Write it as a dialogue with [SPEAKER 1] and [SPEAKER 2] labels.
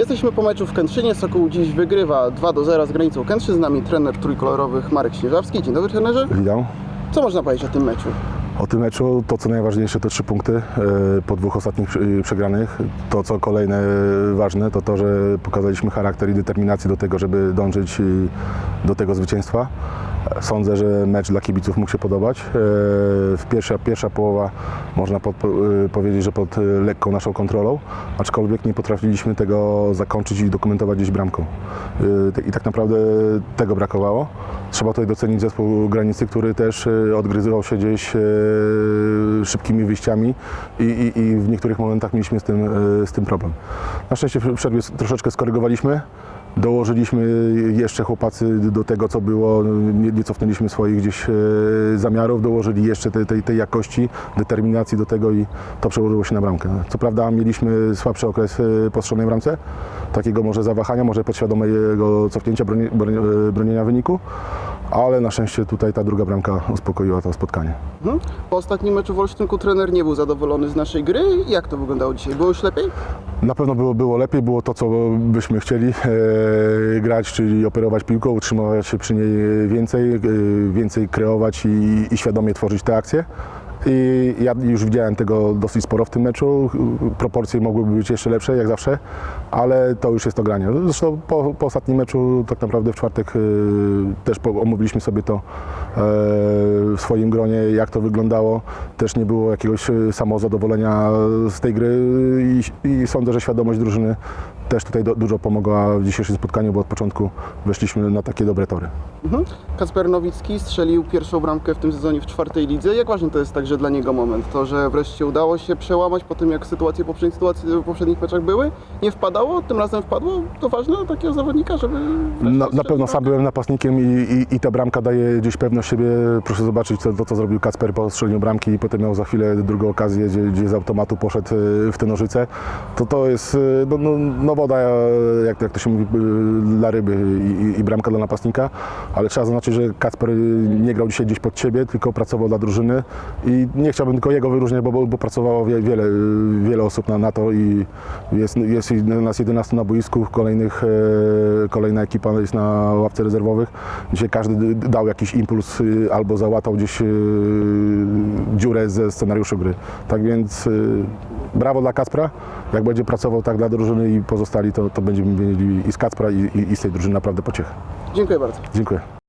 [SPEAKER 1] Jesteśmy po meczu w Kętrzynie. Sokół dziś wygrywa 2 do 0 z granicą Kętrzyn. Z nami trener trójkolorowych Marek Śnieżawski. Dzień dobry trenerze.
[SPEAKER 2] Witam.
[SPEAKER 1] Co można powiedzieć o tym meczu?
[SPEAKER 2] O tym meczu to co najważniejsze to trzy punkty e, po dwóch ostatnich przy- przegranych. To co kolejne ważne to to, że pokazaliśmy charakter i determinację do tego, żeby dążyć do tego zwycięstwa. Sądzę, że mecz dla kibiców mógł się podobać. E, pierwsza, pierwsza połowa można pod, e, powiedzieć, że pod e, lekką naszą kontrolą, aczkolwiek nie potrafiliśmy tego zakończyć i dokumentować gdzieś bramką. I tak naprawdę tego brakowało. Trzeba tutaj docenić zespół granicy, który też odgryzywał się gdzieś szybkimi wyjściami i, i, i w niektórych momentach mieliśmy z tym, z tym problem. Na szczęście w przerwie troszeczkę skorygowaliśmy. Dołożyliśmy jeszcze chłopacy do tego, co było, nie, cofnęliśmy swoich gdzieś e, zamiarów, dołożyli jeszcze tej, tej, tej jakości, determinacji do tego i to przełożyło się na bramkę. Co prawda mieliśmy słabszy okres e, po strzelnej bramce, takiego może zawahania, może podświadomego cofnięcia, broni, e, bronienia wyniku, ale na szczęście tutaj ta druga bramka uspokoiła to spotkanie.
[SPEAKER 1] Mhm. Po ostatnim meczu w Olsztynku trener nie był zadowolony z naszej gry. Jak to wyglądało dzisiaj? Było już lepiej?
[SPEAKER 2] Na pewno było, było lepiej, było to, co byśmy chcieli e, grać, czyli operować piłką, utrzymywać się przy niej więcej, e, więcej kreować i, i świadomie tworzyć te akcje. I ja już widziałem tego dosyć sporo w tym meczu. Proporcje mogłyby być jeszcze lepsze, jak zawsze, ale to już jest to granie. Zresztą po, po ostatnim meczu, tak naprawdę w czwartek, e, też omówiliśmy sobie to w swoim gronie, jak to wyglądało. Też nie było jakiegoś e, samozadowolenia z tej gry i, i sądzę, że świadomość drużyny też tutaj do, dużo pomogła w dzisiejszym spotkaniu, bo od początku weszliśmy na takie dobre tory.
[SPEAKER 1] Mhm. Kacper Nowicki strzelił pierwszą bramkę w tym sezonie w czwartej lidze. Jak ważny to jest także dla niego moment? To, że wreszcie udało się przełamać po tym, jak sytuacje poprzednich sytuacji w poprzednich meczach były? Nie wpadało, tym razem wpadło? To ważne dla takiego zawodnika, żeby...
[SPEAKER 2] Na, na pewno sam byłem napastnikiem i, i, i ta bramka daje gdzieś siebie. Proszę zobaczyć to, co zrobił Kacper po strzeleniu bramki i potem miał za chwilę drugą okazję, gdzie, gdzie z automatu poszedł e, w te nożyce. To to jest e, no, no, no woda, e, jak, jak to się mówi, dla ryby i, i, bramka dla napastnika, ale trzeba zaznaczyć, że Kacper nie grał dzisiaj gdzieś pod siebie, tylko pracował dla drużyny i nie chciałbym tylko jego wyróżniać, bo, bo, pracowało wie- wiele, wiele osób na, na to i jest, jest nas 11 na boisku, kolejnych, kolejna ekipa jest na ławce rezerwowych. Dzisiaj każdy dał jakiś impuls y, albo załatał gdzieś y, dziurę ze scenariuszu gry. Tak więc y, brawo dla Kacpra. Jak będzie pracował tak dla drużyny i pozostali, to, to będziemy mieli i z Kacpra i, i, i z tej drużyny naprawdę pociechę.
[SPEAKER 1] Dziękuję bardzo.
[SPEAKER 2] Dziękuję.